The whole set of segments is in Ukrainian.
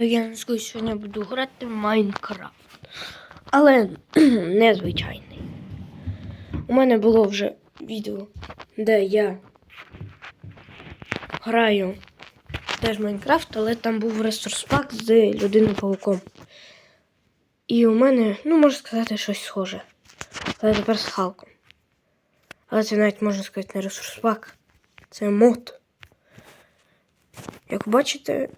Я сьогодні буду грати в Майнкрафт. Але незвичайний. У мене було вже відео, де я граю теж Майнкрафт, але там був ресурс пак з людиною павуком. І у мене, ну, можна сказати, щось схоже. Але тепер з Халком. Але це навіть можна сказати не ресурс пак. Це мод. Як бачите,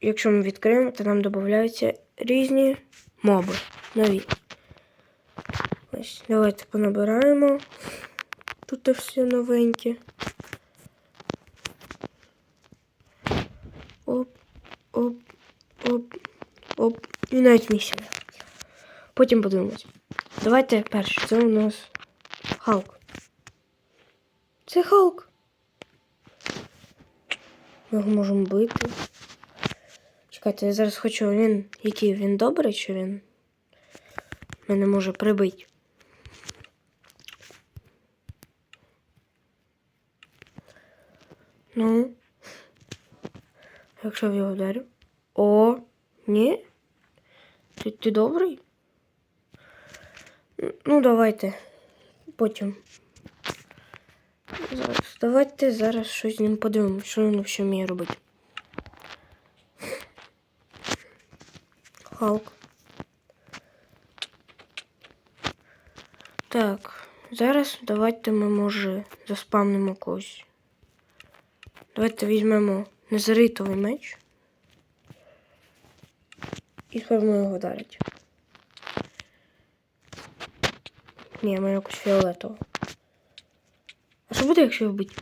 якщо ми відкриємо, то нам додаються різні моби нові. Ось, давайте понабираємо. Тут все новеньке. Оп, оп, оп, оп. І навіть місія. Потім подивимось. Давайте перше. Це у нас Халк. Це Халк. Ми його можемо бити. Чекайте, я зараз хочу він. Який він добрий, чи він мене може прибити. Ну. Якщо я його вдарю. О, ні. Ти, ти добрий? Ну, давайте. Потім. Зараз. Давайте зараз щось з ним подивимось, що він взагалі вміє робити. Халк. Так, зараз давайте ми, може, заспамнимо когось. Давайте візьмемо незаритовий меч. І спробуємо його вдарити. Ні, ми якось фіолетово. А що буде, якщо його бити?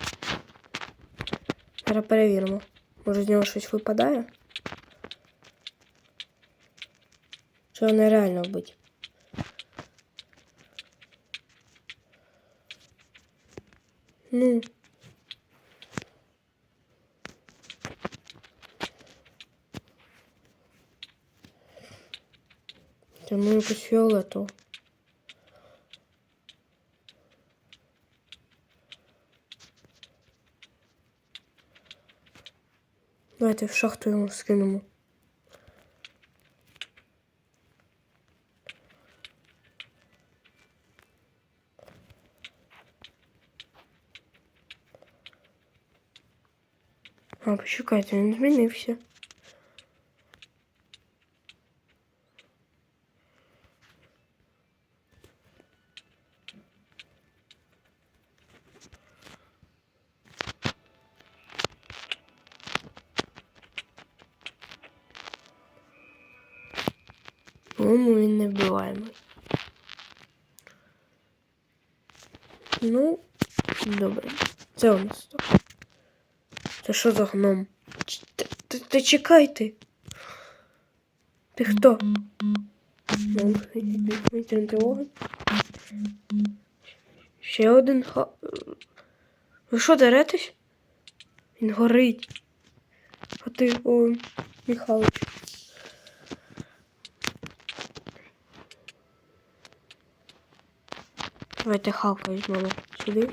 Зараз перевіримо. Може з нього щось випадає? Що його нереально вбити? Ну. Ми якось фіолетово. Давайте в шахту йому скинемо. А, почекайте, він змінився. По-моєму, він не вбиваємий. Ну, добре. Це у нас так. Це що за гном? Ч- Ти, ти, ти хто? Ще один ха. Ви що деретесь? Він горить. А ти, о, Михайлович. Давайте Халка візьмемо сюди.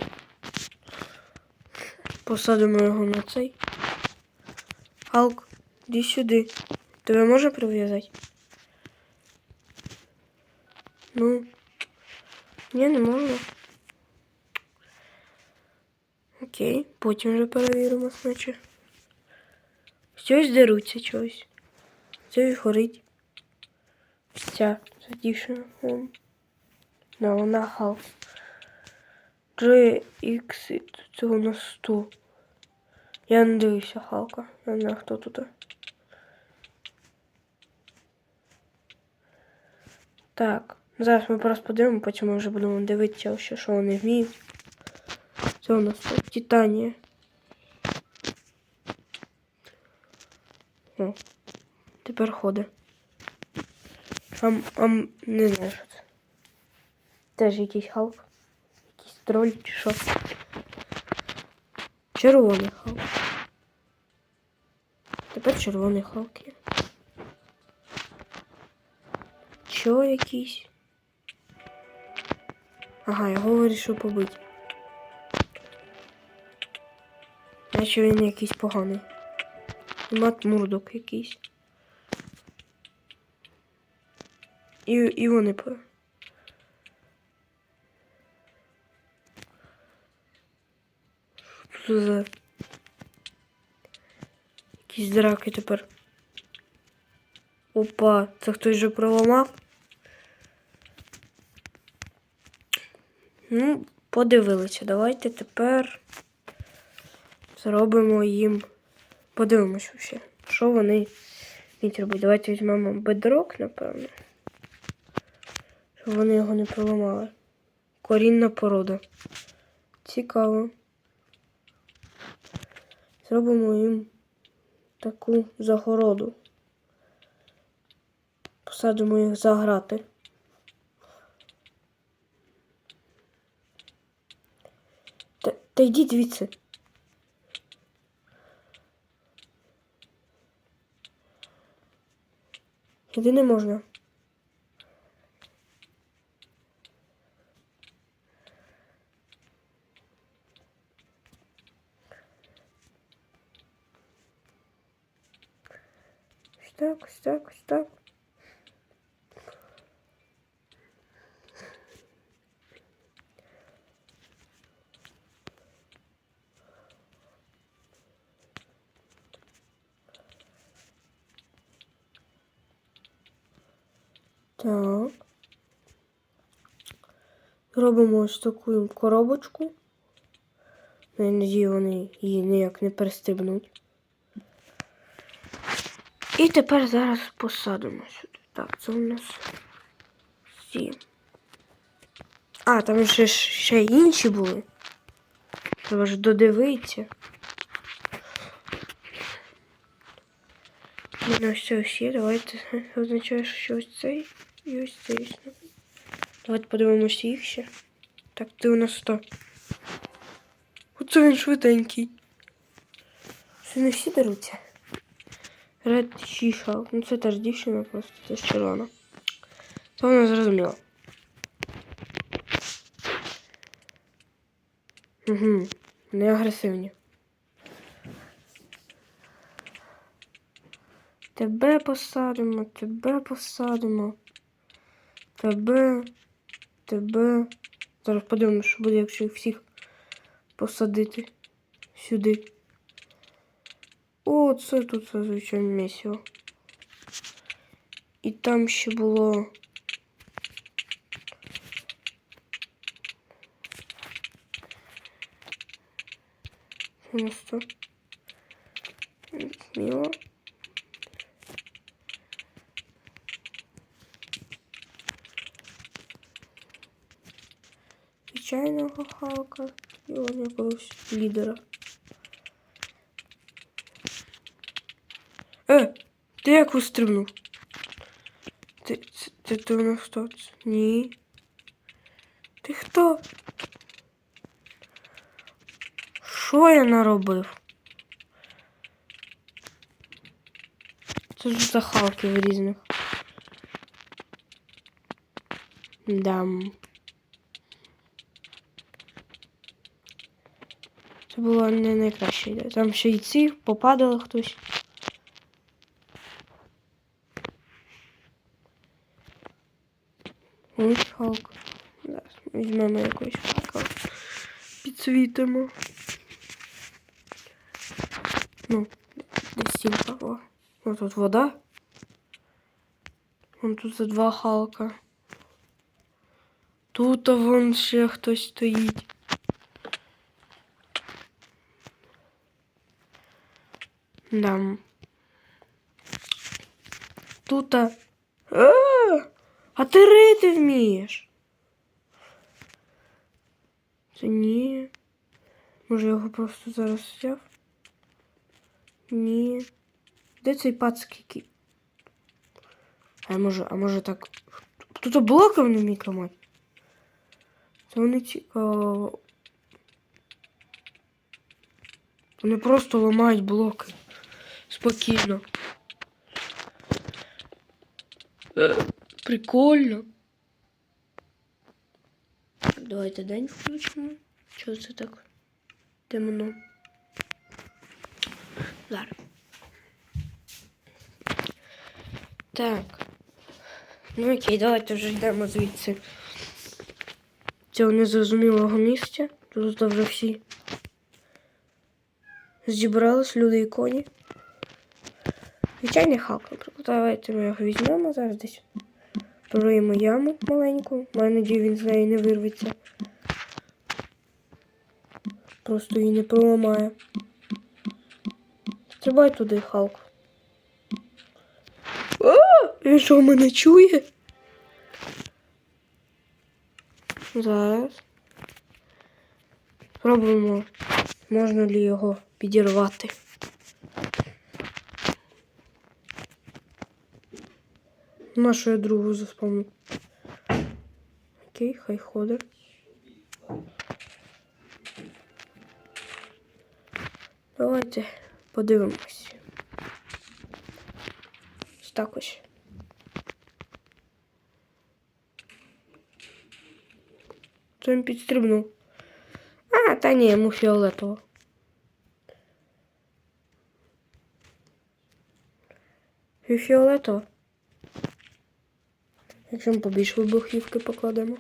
Посадимо його на цей. Халк, іди сюди. Тебе може прив'язати? Ну. Ні, не можна. Окей, потім вже перевіримо, значить. Щось деруться чогось. Це горить. Ця, ця дівчина. Вона Халк. 3х, це у нас 100. Я не дивився Халка. Я не знаю, хто тут. Так, зараз ми просто подивимо, потім ми вже будемо дивитися, ще, що вони вміють. Це у нас тут Титанія. О, тепер ходить. Ам, ам, не знаю, що це. Теж якийсь Халк. Троль чи що. Червоний Халк. Тепер червоний Халк є. Чо якийсь? Ага, його вирішив побити. Наче він якийсь поганий. Мат Мурдок якийсь. І, і вони по. Що за якісь драки тепер. Опа, це хтось же проламав. Ну, подивилися. Давайте тепер зробимо їм. Подивимось ще, що вони вміють робити. Давайте візьмемо бедрок, напевно. Щоб вони його не проламали. Корінна порода. Цікаво. Зробимо їм таку загороду. Посадимо їх за грати. Та, та йдіть звідси. Сюди не можна. Ось так, ось так, так. Робимо ось таку коробочку. Я надію, вони її ніяк не перестрибнуть. І тепер зараз посадимо сюди. Так, це у нас всі. А, там ще, ще інші були. Треба ж додивитися. У мене ось це. Давайте означає, що ось цей і ось цей. Давайте подивимося їх ще. Так, ти у нас 100. Оце він швиденький. Це не всі даруться. Ред Шіша. Ну це теж дівчина просто, це ж червона. Це вона зрозуміла. Угу. Не агресивні. Тебе посадимо, тебе посадимо. Тебе, тебе. Зараз подивимось, що буде, якщо їх всіх посадити сюди. О, це тут зазвичай місіо. І там ще було. Що у нас тут? Міло. Звичайного Халка і он якогось лідера. Е, ти як вистрибнув? Ти, ти, ти нас хто? Ні. Ти хто? Що я наробив? Це ж халків різних. Дам. Це була не найкраща ідея. Там ще й ці попадали хтось. Халк. Зараз візьмемо якогось Халка. Підсвітимо. Ну, десь. О. Ось тут вода. Вон тут за два Халка. Тут а вон ще хтось стоїть. Да. Тут. А, А! а ти рити вмієш? Це ні. Може його просто зараз взяв? Ні. Де цей пацик який? А може, а може так. Тут блоків не міг ламати? Це вони цікаво. Вони просто ламають блоки. Спокійно. Прикольно. Давайте день включимо. Чого це так темно? Зараз. Так. Ну окей, давайте вже йдемо звідси. Цього незрозумілого місця. Тут вже всі зібрались люди і коні. Звичайний халк. Давайте ми його візьмемо зараз десь. Прориємо яму маленьку. Маю надію, він з неї не вирветься. Просто її не проламає. Стрибай туди, Халк. А! Він що мене чує? Зараз. Спробуємо, можна ли його підірвати. Нашу я другу заспомнив. Окей, хай ходить. Давайте подивимось. Ось Так ось. То він підстрибнув. А, та ні, йому фіолетово. Фіолетово. Якщо ми побільше вибухівки покладемо.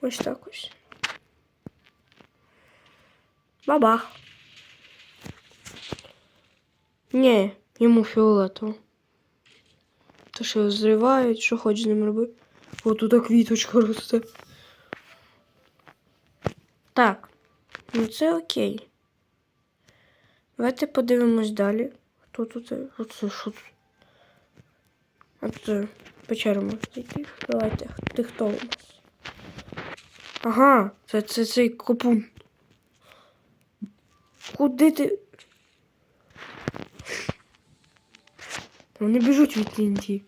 Ось так ось. Бабах. Ні, йому фіолетово. То що зривають, що хоч з ним роби. О, тут квіточка росте. Так, ну це окей. Давайте подивимось далі. Хто тут? Оце що тут? А тут е, печеру можна зайти. Давайте, ти хто у нас? Ага, це, це цей копун. Куди ти? Вони біжуть від TNT.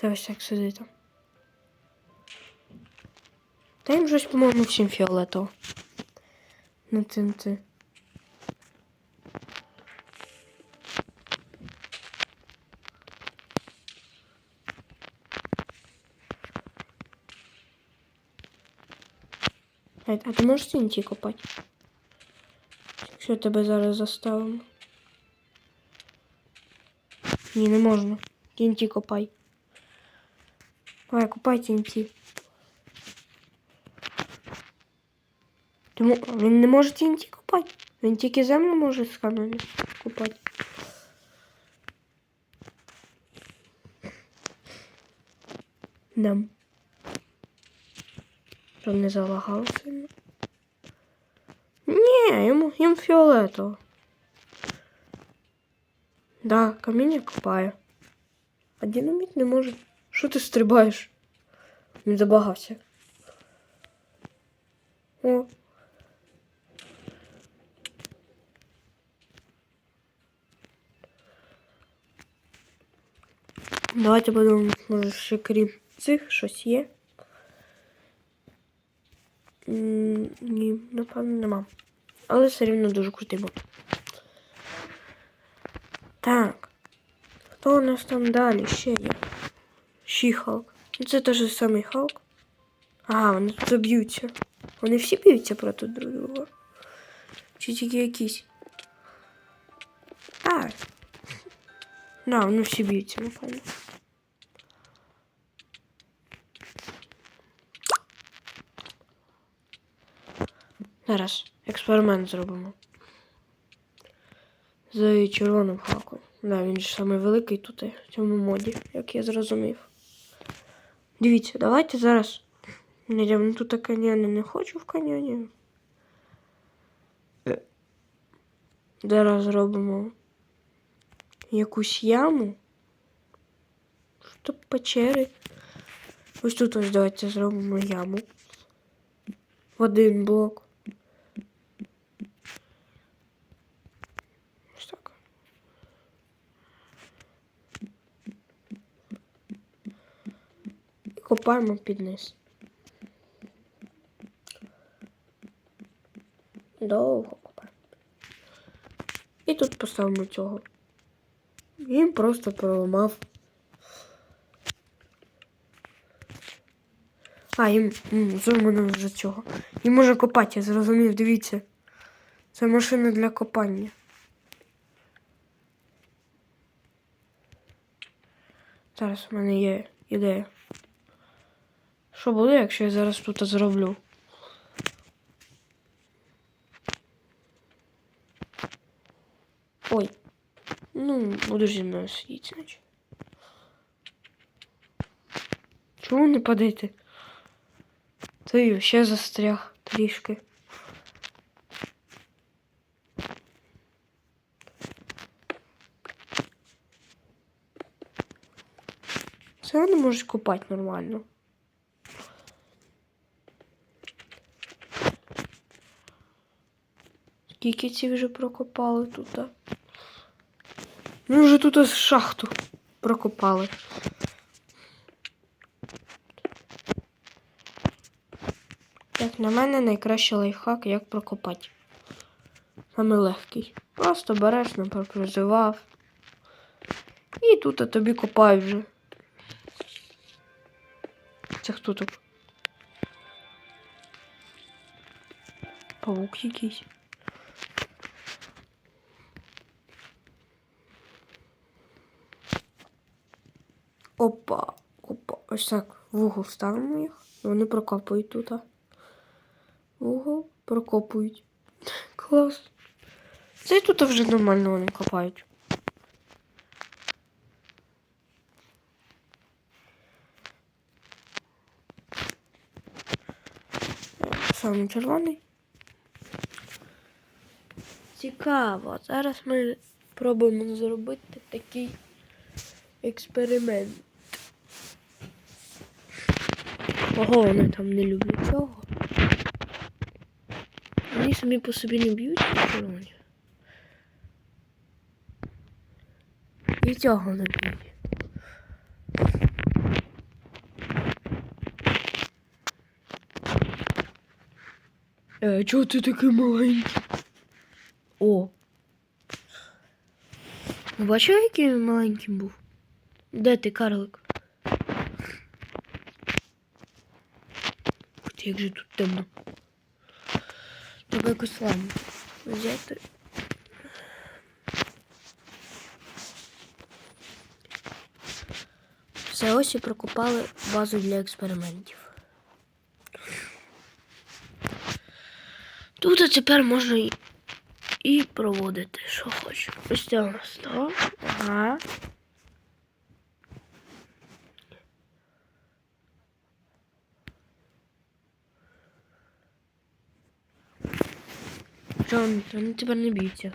Це ось так сидить там. Та їм щось, по-моєму, всім фіолетово. На ТНТ. А, ти можеш TNT копати? Якщо тебе зараз заставимо. Ні, не можна. TNT копай. Давай, копай TNT. Тому він не може TNT копати. Він тільки землю може з каменю копати. Дам. Щоб не залагало сильно. Ні, йому, їм фіолетово. Да, каміння копає. А динаміт не може. Що ти стрибаєш? Він забагався. О. Давайте подумаємо, може ще крім цих щось є. Ні, напевно, нема. Але все рівно дуже крутий бот. Так. Хто у нас там далі ще є? Ші-Халк. Ну, Це теж самий Халк. А, вони тут б'ються. Вони всі б'ються проти друг друга. Чи тільки якісь? А. Да, вони всі б'ються, напевно. Зараз експеримент зробимо. З червоним хаком. Да, він ж самий великий тут в цьому моді, як я зрозумів. Дивіться, давайте зараз. Не ну, тут каньйони не хочу в каньйоні. Е. Зараз зробимо якусь яму. Щоб печери. Ось тут ось давайте зробимо яму. В один блок. Ось так. І копаємо під низ. Довго копаємо. І тут поставимо цього. Він просто проламав. А, їм м, зробимо вже цього. І може копати, я зрозумів, дивіться. Це машина для копання. Зараз у мене є ідея. Що буде, якщо я зараз тут зроблю? Ой. Ну, буду зі мною сидіти, значить. Чому не падайте? Ти ще застряг трішки. Все вони можуть копати нормально. Скільки ці вже прокопали тут? Ми вже тут шахту прокопали. Як на мене, найкращий лайфхак, як прокопати. Саме легкий. Просто береш, наприклад, призивав. І тут тобі копають вже. Це хто так? Павук якийсь. Опа, опа. Ось так. В угол ставимо їх. Вони прокопують тут. В угол прокопують. Клас. Це тут вже нормально вони копають. Саме червоний. Цікаво. Зараз ми пробуємо зробити такий експеримент. Ого, вони там не люблять цього. Вони самі по собі не б'ють червоні. І цього не б'ють. Е, чого ти такий маленький? О. Ви бачили, який він маленьким був? Де ти, карлик? Ух ти, як же тут темно. Треба якусь лампу взяти. Все ось і прокопали базу для експериментів. Тут тепер можна і проводити, що хочу. Ось це у нас то. Ага. Що вони, тепер не б'ються.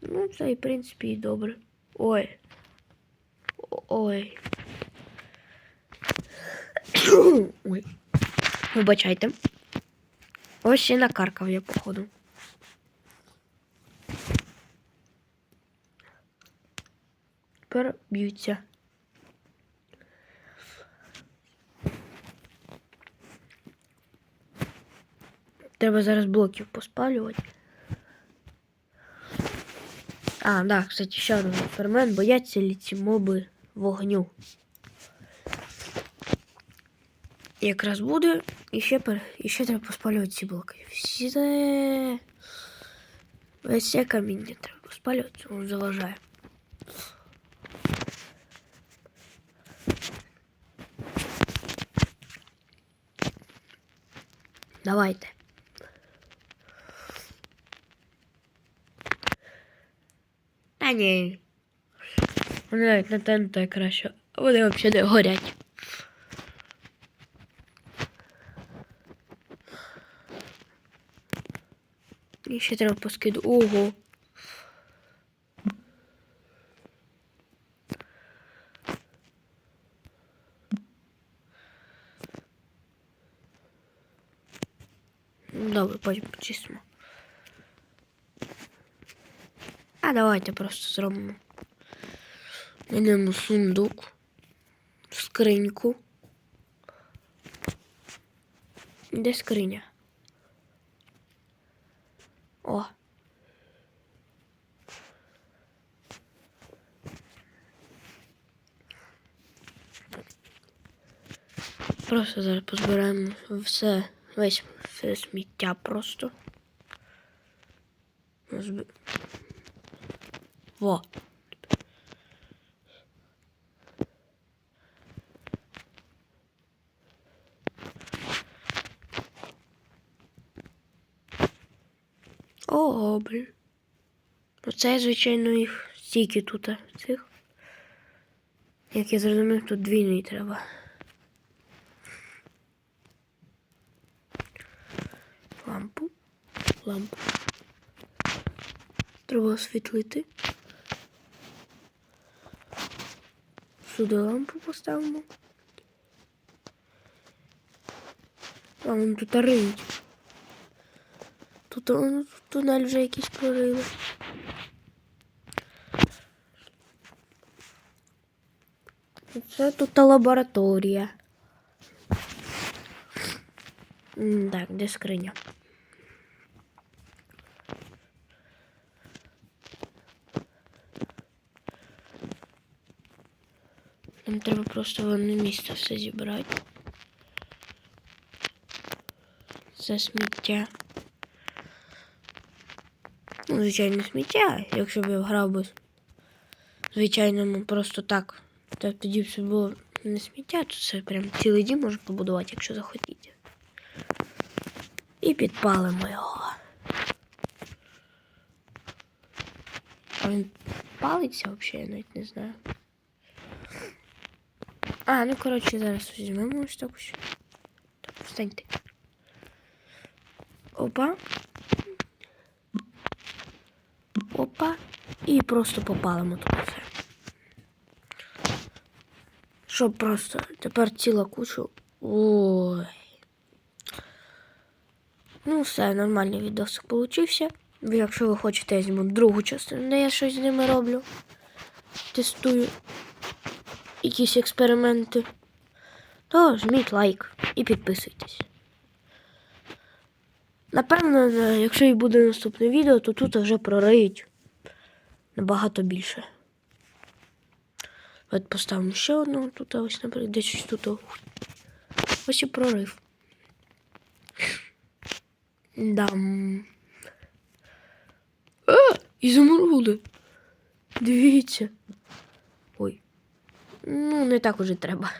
Ну, це і в принципі і добре. Ой. Ой. Ой. Вибачайте. Ось ще накаркав я, походу. Тепер б'ються. Треба зараз блоків поспалювати. А, да, кстати, ще один фермент. Бояться ли ці моби вогню. Якраз буде. І ще, пер... і ще треба поспалювати ці блоки. Все. Весь це каміння треба поспалювати, воно заважає. Давайте. Та ні. Вони навіть на ТНТ краще. а Вони взагалі не горять. І ще треба поскиду. Ого. Ну, Добре, потім почистимо. А давайте просто зробимо. Найдемо сундук, скриньку. Де скриня? О. Просто зараз позбираємо все, весь все сміття просто. Во. Ого, блін. Оце, звичайно, їх стільки тут цих. Як я зрозумів, тут двійний треба. Лампу. Лампу. Треба освітлити. Сюди лампу поставимо. А вон тут риють. Тут он, тунель вже якийсь прорили. Це тут лабораторія. Так, де скриня? Нам треба просто в одне місце все зібрати. Це сміття. Ну, звичайно, сміття. Якщо б я грав би звичайному просто так, то тоді б це було не сміття, то це прям цілий дім можна побудувати, якщо захотіти. І підпалимо його. А він палиться взагалі, я навіть не знаю. А, ну коротше, зараз візьмемо ось так ось. Так, встаньте. Опа. Опа. І просто попалимо тут все. Щоб просто тепер ціла куча. Ой. Ну, все, нормальний відосик получився. Якщо ви хочете, я зніму другу частину, де я щось з ними роблю. Тестую якісь експерименти. То жміть лайк і підписуйтесь. Напевно, якщо і буде наступне відео, то тут вже прориють набагато більше. От поставимо ще одну тут, ось, наприклад, десь ось тут. Ось і прорив. Дам. А, ізумруди. Дивіться. Ну, не так уже треба.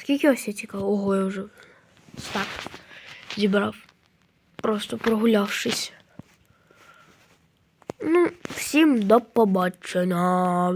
Скільки ось я цікаво? Ого, я вже так зібрав. Просто прогулявшись. Ну, всім до побачення.